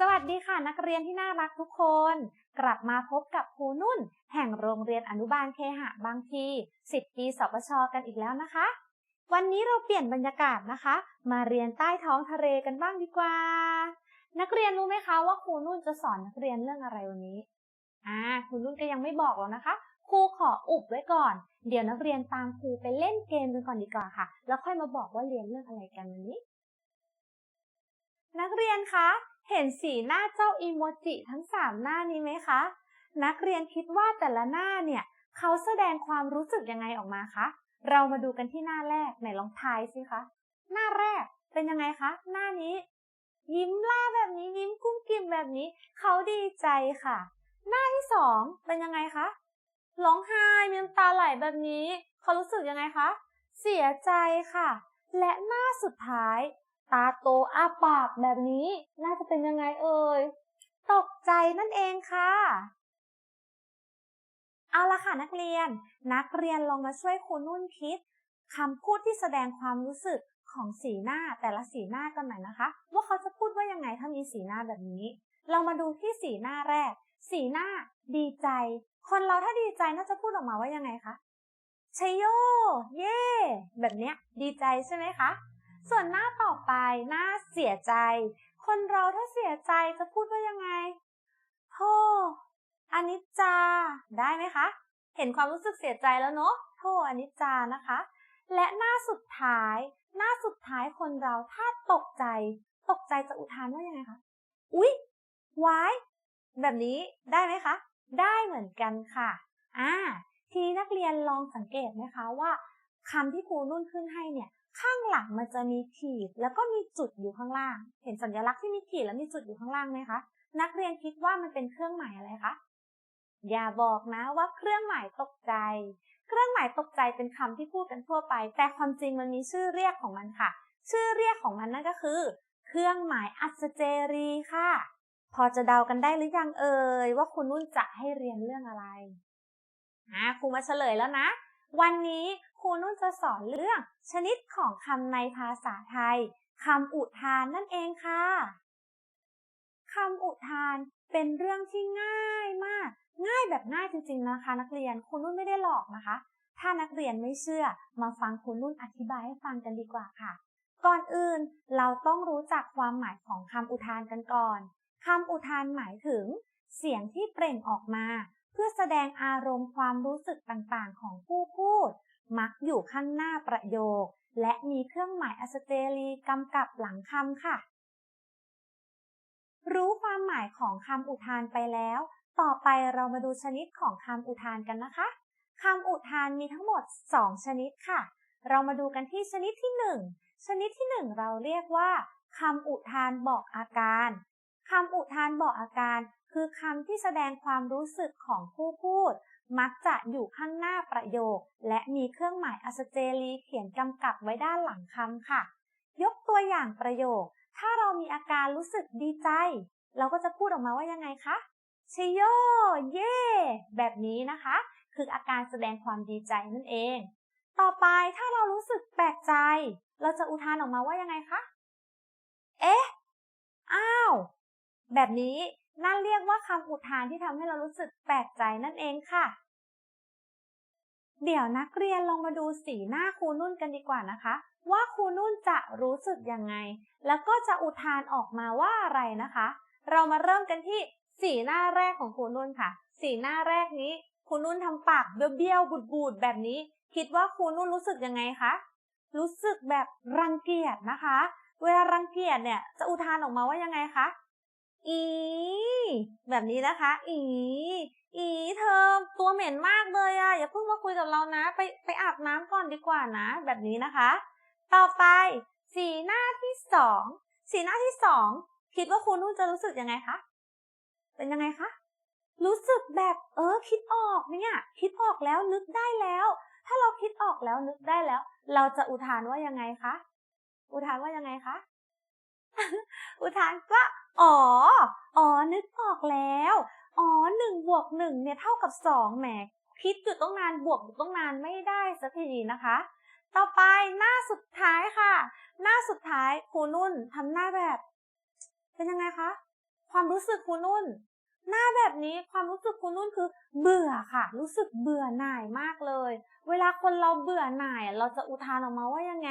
สวัสดีค่ะนักเรียนที่น่ารักทุกคน กลับมาพบกับครูนุ่น แห่งโรงเรียนอนุบาลเคหะบางพีสิบปีสปชกันอีกแล้วนะคะ วันนี้เราเปลี่ยนบรรยากาศนะคะ มาเรียนใต้ท้องทะเลกันบ้างดีกว่า นักเรียนรู้ไหมคะว่าครูนุ่นจะสอนนักเรียนเรื่องอะไรวันนี้อ่าครูนุ่นก็ยังไม่บอกหรอกนะคะครูขออุบไว้ก่อน เดี๋ยวนักเรียนตามครูไปเล่นเกมกันก่อนดีกว่าค่ะ แล้วค่อยมาบอกว่าเรียนเรื่องอะไรกันวันนี้ นักเรียนคะ เห็นสีหน้าเจ้าอีโมจิทั้งสามหน้านี้ไหมคะ นักเรียนคิดว่าแต่ละหน้าเนี่ย เขาแสดงความรู้สึกยังไงออกมาคะ เรามาดูกันที่หน้าแรกไหนลองทายสิคะ หน้าแรกเป็นยังไงคะ หน้านี้ ยิ้มล่าแบบนี้ยิ้มกุ้มกิ่มแบบนี้ เขาดีใจค่ะ หน้าที่สองเป็นยังไงคะร้องไห้มีน้ำตาไหลแบบนี้ เขารู้สึกยังไงคะ เสียใจค่ะ และหน้าสุดท้าย ตาโตอ้าปากแบบนี้ น่าจะเป็นยังไงเอ่ย ตกใจนั่นเองค่ะ เอาละค่ะนักเรียน นักเรียนลองมาช่วยครูนุ่นคิดคำพูดที่แสดงความรู้สึกของสีหน้าแต่ละสีหน้ากันหน่อยนะคะ ว่าเขาจะพูดว่ายังไงถ้ามีสีหน้าแบบนี้ เรามาดูที่สีหน้าแรก สีหน้าดีใจ คนเราถ้าดีใจน่าจะพูดออกมาว่ายังไงคะชยโย เย่แบบเนี้ย ดีใจใช่ไหมคะ ส่วนหน้าต่อไปหน้าเสียใจ คนเราถ้าเสียใจจะพูดว่ายังไงโธ่อนิจจา ได้ไหมคะ เห็นความรู้สึกเสียใจแล้วเนาะโธ่อนิจจานะคะ และหน้าสุดท้าย หน้าสุดท้ายคนเราถ้าตกใจ ตกใจจะอุทานว่ายังไงคะอุ๊ยวายแบบนี้ได้ไหมคะ ได้เหมือนกันค่ะอ่าทีนักเรียนลองสังเกตไหมคะว่าคำที่ครูนุ่นขึ้นให้เนี่ย ข้างหลังมันจะมีขีดแล้วก็มีจุดอยู่ข้างล่าง เห็นสัญลักษณ์ที่มีขีดแล้วมีจุดอยู่ข้างล่างไหมคะ นักเรียนคิดว่ามันเป็นเครื่องหมายอะไรคะ อย่าบอกนะว่าเครื่องหมายตกใจ เครื่องหมายตกใจเป็นคำที่พูดกันทั่วไป แต่ความจริงมันมีชื่อเรียกของมันค่ะ ชื่อเรียกของมันนั่นก็คือ เครื่องหมายอัศเจรีค่ะ พอจะเดากันได้หรือยังเอ่ยว่าคุณนุ่นจะให้เรียนเรื่องอะไรอ่าครูมาเฉลยแล้วนะ วันนี้ครูนุ่นจะสอนเรื่องชนิดของคำในภาษาไทยคำอุทานนั่นเองค่ะคำอุทานเป็นเรื่องที่ง่ายมาก ง่ายแบบง่ายจริงๆนะคะ นักเรียนครูนุ่นไม่ได้หลอกนะคะ ถ้านักเรียนไม่เชื่อ มาฟังครูนุ่นอธิบายให้ฟังกันดีกว่าค่ะ ก่อนอื่นเราต้องรู้จักความหมายของคำอุทานกันก่อนคำอุทานหมายถึง เสียงที่เปล่งออกมา เพื่อแสดงอารมณ์ความรู้สึกต่างๆ ของผู้พูด มักอยู่ข้างหน้าประโยค และมีเครื่องหมายอัสเตรีกำกับหลังคำค่ะ รู้ความหมายของคำอุทานไปแล้ว ต่อไปเรามาดูชนิดของคำอุทานกันนะคะคำอุทานมีทั้งหมด 2 ชนิดค่ะ เรามาดูกันที่ชนิดที่ 1 ชนิดที่ 1 เราเรียกว่าคำอุทานบอกอาการ คำอุทานบอกอาการ คือคำที่แสดงความรู้สึกของผู้พูด มักจะอยู่ข้างหน้าประโยค และมีเครื่องหมายอัสเจรีเขียนกำกับไว้ด้านหลังคำค่ะ ยกตัวอย่างประโยค ถ้าเรามีอาการรู้สึกดีใจ เราก็จะพูดออกมาว่ายังไงคะชิโย เย่ แบบนี้นะคะ คืออาการแสดงความดีใจนั่นเอง ต่อไปถ้าเรารู้สึกแปลกใจ เราจะอุทานออกมาว่ายังไงคะ เอ๊ะ อ้าว แบบนี้นั่นเรียกว่าคำอุทานที่ทำให้เรารู้สึกแปลกใจนั่นเองค่ะ เดี๋ยวนักเรียนลองมาดูสีหน้าครูนุ่นกันดีกว่านะคะ ว่าครูนุ่นจะรู้สึกยังไง แล้วก็จะอุทานออกมาว่าอะไรนะคะ เรามาเริ่มกันที่สีหน้าแรกของครูนุ่นค่ะ สีหน้าแรกนี้ครูนุ่นทำปากเบี้ยวๆบูดๆแบบนี้ คิดว่าครูนุ่นรู้สึกยังไงคะรู้สึกแบบรังเกียจนะคะ เวลารังเกียจเนี่ยจะอุทานออกมาว่ายังไงคะ อีแบบนี้นะคะ อีอีเธอตัวเหม็นมากเลยอะอย่าเพิ่งมาคุยกับเรานะ ไปไปอาบน้ำก่อนดีกว่านะ แบบนี้นะคะ ต่อไป สีหน้าที่สองสีหน้าที่สองคิดว่าครูนุ่นจะรู้สึกยังไงคะเป็นยังไงคะรู้สึกแบบเออคิดออกเนี่ยคิดออกแล้วนึกได้แล้ว ถ้าเราคิดออกแล้วนึกได้แล้ว เราจะอุทานว่ายังไงคะอุทานว่ายังไงคะอุทานก็ อ๋อ อ๋อ นึกออกแล้ว อ๋อหนึ่งบวกหนึ่งเนี่ยเท่ากับสองแหม คิดอยู่ต้องนานบวกอยู่ต้องนานไม่ได้สักทีนะคะ ต่อไปหน้าสุดท้ายค่ะ หน้าสุดท้ายครูนุ่นทำหน้าแบบ เป็นยังไงคะคความรู้สึกครูนุ่น หน้าแบบนี้ความรู้สึกครูนุ่นคือ เบื่อค่ะ รู้สึกเบื่อหน่ายมากเลย เวลาคนเราเบื่อหน่าย เราจะอุทานออกมาว่ายังไง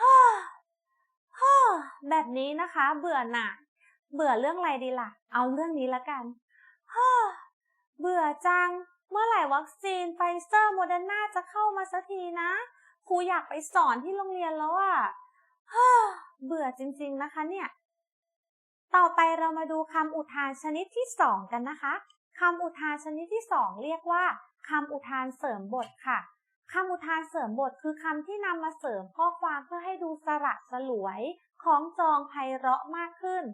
ฮ่าฮ่าแบบนี้นะคะ เบื่อหน่าย เบื่อเรื่องอะไรดีล่ะ เอาเรื่องนี้ละกันฮ่าเบื่อจัง เมื่อไหร่วัคซีนไฟเซอร์โมเดอร์นาจะเข้ามาสักทีนะ ครูอยากไปสอนที่โรงเรียนแล้วอะฮ่าเบื่อจริงๆนะคะเนี่ย ต่อไปเรามาดูคำอุทานชนิดที่สองกันนะคะ คำอุทานชนิดที่สองเรียกว่าคำอุทานเสริมบทค่ะคำอุทานเสริมบทคือคำที่นำมาเสริมข้อความเพื่อให้ดูสระสลวย ของจองไพเราะมากขึ้น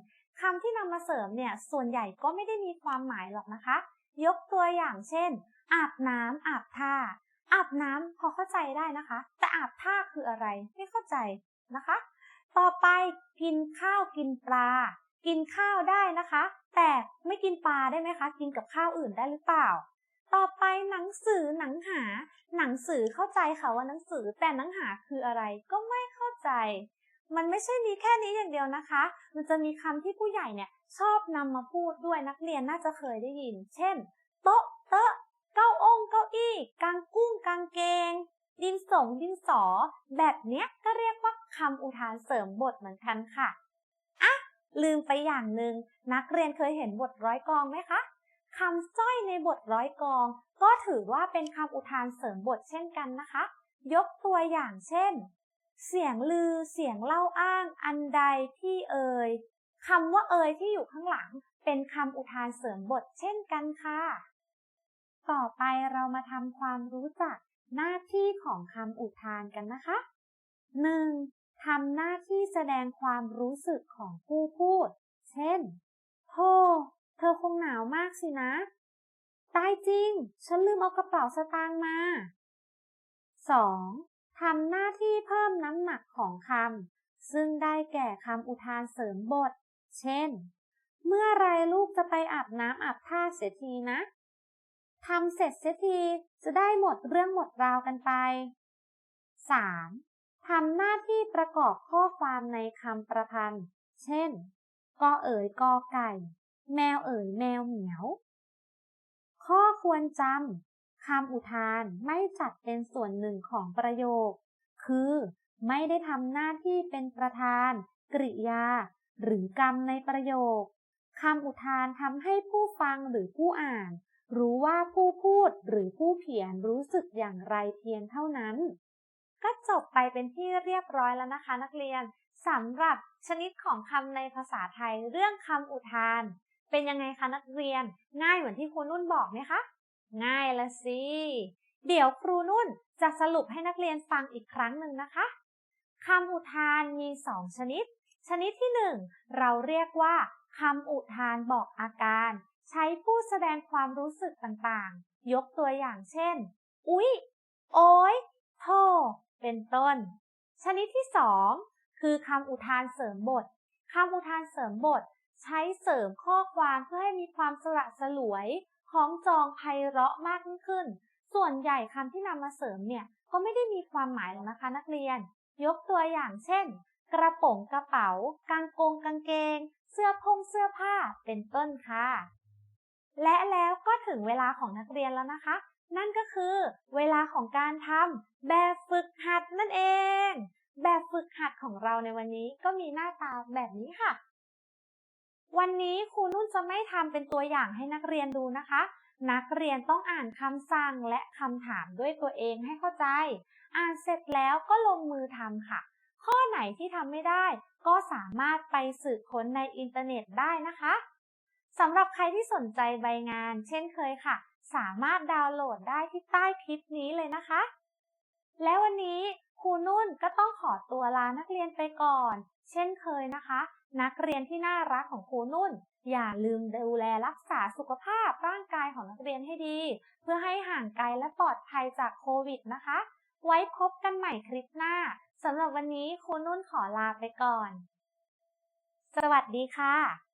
คำที่นำมาเสริมเนี่ยส่วนใหญ่ก็ไม่ได้มีความหมายหรอกนะคะ ยกตัวอย่างเช่น อาบน้ำอาบท่า อาบน้ำพอเข้าใจได้นะคะ แต่อาบท่าคืออะไรไม่เข้าใจนะคะ ต่อไปกินข้าวกินปลา กินข้าวได้นะคะ แต่ไม่กินปลาได้ไหมคะ กินกับข้าวอื่นได้หรือเปล่า ต่อไปหนังสือหนังหา หนังสือเข้าใจค่ะว่าหนังสือแต่หนังหาคืออะไรก็ไม่เข้าใจ มันไม่ใช่มีแค่นี้อย่างเดียวนะคะ มันจะมีคำที่ผู้ใหญ่เนี่ยชอบนำมาพูดด้วยนักเรียนน่าจะเคยได้ยิน เช่น โต๊ะ เตะ เก้าองเก้าอี้ กางกุ้ง กางเกง ดินสงดินสอ แบบเนี้ยก็เรียกว่าคำอุทานเสริมบทเหมือนกันค่ะ อะ ลืมไปอย่างหนึ่งนักเรียนเคยเห็นบทร้อยกองไหมคะคำสร้อยในบทร้อยกอง ก็ถือว่าเป็นคำอุทานเสริมบทเช่นกันนะคะ ยกตัวอย่างเช่น เสียงลือเสียงเล่าอ้างอันใดที่เอ่ยคำว่าเอ่ยที่อยู่ข้างหลัง เป็นคำอุทานเสริมบทเช่นกันค่ะ ต่อไปเรามาทำความรู้จักหน้าที่ของคำอุทานกันนะคะ 1. ทำหน้าที่แสดงความรู้สึกของผู้พูด เช่นโธ่เธอคงหนาวมากสินะ ตายจริง ฉันลืมเอากระเป๋าสตางค์มา 2. ทำหน้าที่เพิ่มน้ำหนักของคำซึ่งได้แก่คำอุทานเสริมบท เช่น เมื่อไรลูกจะไปอาบน้ำอาบท่าเสียทีนะทำเสร็จเสียทีจะได้หมดเรื่องหมดราวกันไป 3. ทำหน้าที่ประกอบข้อความในคำประพันธ์ เช่น กอเอ๋ยกอไก่ แมวเอ๋ยแมวเหมียว ข้อควรจำ คำอุทานไม่จัดเป็นส่วนหนึ่งของประโยค คือ ไม่ได้ทำหน้าที่เป็นประธาน กริยา หรือกรรมในประโยคคำอุทานทำให้ผู้ฟังหรือผู้อ่าน รู้ว่าผู้พูดหรือผู้เขียนรู้สึกอย่างไรเพียงเท่านั้น ก็จบไปเป็นที่เรียบร้อยแล้วนะคะ นักเรียนสำหรับชนิดของคำในภาษาไทยเรื่องคำอุทาน เป็นยังไงคะนักเรียน ง่ายเหมือนที่ครูนุ่นบอกไหมคะ ง่ายละสิ เดี๋ยวครูนุ่นจะสรุปให้นักเรียนฟังอีกครั้งหนึ่งนะคะคำอุทานมีสองชนิด ชนิดที่หนึ่งเราเรียกว่าคำอุทานบอกอาการ ใช้ผู้แสดงความรู้สึกต่างๆ ยกตัวอย่างเช่น อุ๊ย โอ้ยโธ่เป็นต้น ชนิดที่สองคือคำอุทานเสริมบทคำอุทานเสริมบท ใช้เสริมข้อความเพื่อให้มีความสละสลวย ของจองไพเราะมากยิ่งขึ้น ส่วนใหญ่คำที่นำมาเสริมเนี่ยก็ไม่ได้มีความหมายหรอกนะคะนักเรียน ยกตัวอย่างเช่น กระโป๋องกระเป๋า กางกงกางเกง เสื้อพงเสื้อผ้าเป็นต้นค่ะ และแล้วก็ถึงเวลาของนักเรียนแล้วนะคะ นั่นก็คือ เวลาของการทำแบบฝึกหัดนั่นเอง แบบฝึกหัดของเราในวันนี้ก็มีหน้าตาแบบนี้ค่ะ วันนี้ครูนุ่นจะไม่ทำเป็นตัวอย่างให้นักเรียนดูนะคะ นักเรียนต้องอ่านคำสั่งและคำถามด้วยตัวเองให้เข้าใจ อ่านเสร็จแล้วก็ลงมือทำค่ะ ข้อไหนที่ทำไม่ได้ ก็สามารถไปสืบค้นในอินเทอร์เน็ตได้นะคะสำหรับใครที่สนใจใบงาน เช่นเคยค่ะ สามารถดาวน์โหลดได้ที่ใต้คลิปนี้เลยนะคะ และวันนี้ครูนุ่นก็ต้องขอตัวลานักเรียนไปก่อน เช่นเคยนะคะ นักเรียนที่น่ารักของครูนุ่น อย่าลืมดูแลรักษาสุขภาพร่างกายของนักเรียนให้ดี เพื่อให้ห่างไกลและปลอดภัยจากโควิดนะคะ ไว้พบกันใหม่คลิปหน้าสำหรับวันนี้ครูนุ่นขอลาไปก่อน สวัสดีค่ะ